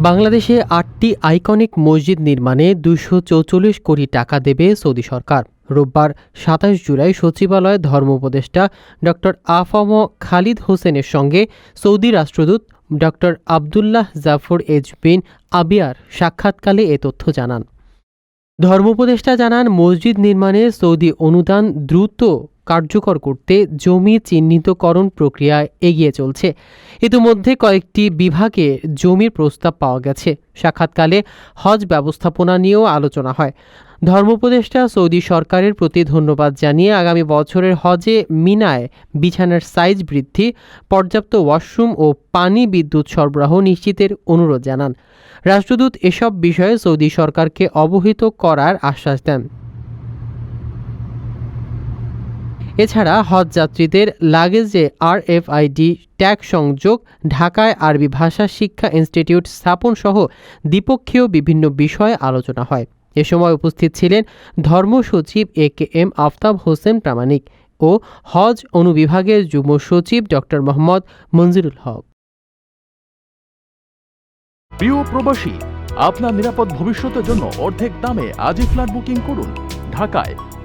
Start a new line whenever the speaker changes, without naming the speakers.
বাংলাদেশে আটটি আইকনিক মসজিদ নির্মাণে দুশো চৌচল্লিশ কোটি টাকা দেবে সৌদি সরকার। রোববার সাতাশ জুলাই সচিবালয়ে ধর্ম উপদেষ্টা ডক্টর আফম খালিদ হোসেনের সঙ্গে সৌদি রাষ্ট্রদূত ডক্টর আবদুল্লাহ জাফর এজ বিন আবিয়ার সাক্ষাৎকালে এ তথ্য জানান। ধর্ম উপদেষ্টা জানান, মসজিদ নির্মাণে সৌদি অনুদান দ্রুত কার্যকর করতে জমি চিহ্নিতকরণ প্রক্রিয়া এগিয়ে চলছে। ইতিমধ্যে কয়েকটি বিভাগে জমির প্রস্তাব পাওয়া গেছে। সাক্ষাৎকালে হজ ব্যবস্থাপনা নিয়েও আলোচনা হয়। ধর্ম উপদেষ্টা সৌদি সরকারের প্রতি ধন্যবাদ জানিয়ে আগামী বছরের হজে মিনায় বিছানার সাইজ বৃদ্ধি, পর্যাপ্ত ওয়াশরুম ও পানি বিদ্যুৎ সরবরাহ নিশ্চিতের অনুরোধ জানান। রাষ্ট্রদূত এসব বিষয়ে সৌদি সরকারকে অবহিত করার আশ্বাস দেন। এছাড়া হজ যাত্রীদের লাগেজে আরএফআইডি, ট্যাগ সংযোগ, ঢাকায় আরবি ভাষা শিক্ষা ইনস্টিটিউট স্থাপন সহ দ্বিপক্ষীয় বিভিন্ন বিষয়ে আলোচনা হয়। এ সময় উপস্থিত ছিলেন ধর্ম সচিব A K M Aftab Hossain Pramanik ও হজ অনুবিভাগের যুগ্ম সচিব ডক্টর মোহাম্মদ মঞ্জুরুল হক।
প্রিয় প্রবাসী, আপনার নিরাপদ ভবিষ্যতের জন্য অর্ধেক দামে আজই ফ্ল্যাট বুকিং করুন। ঢাকায়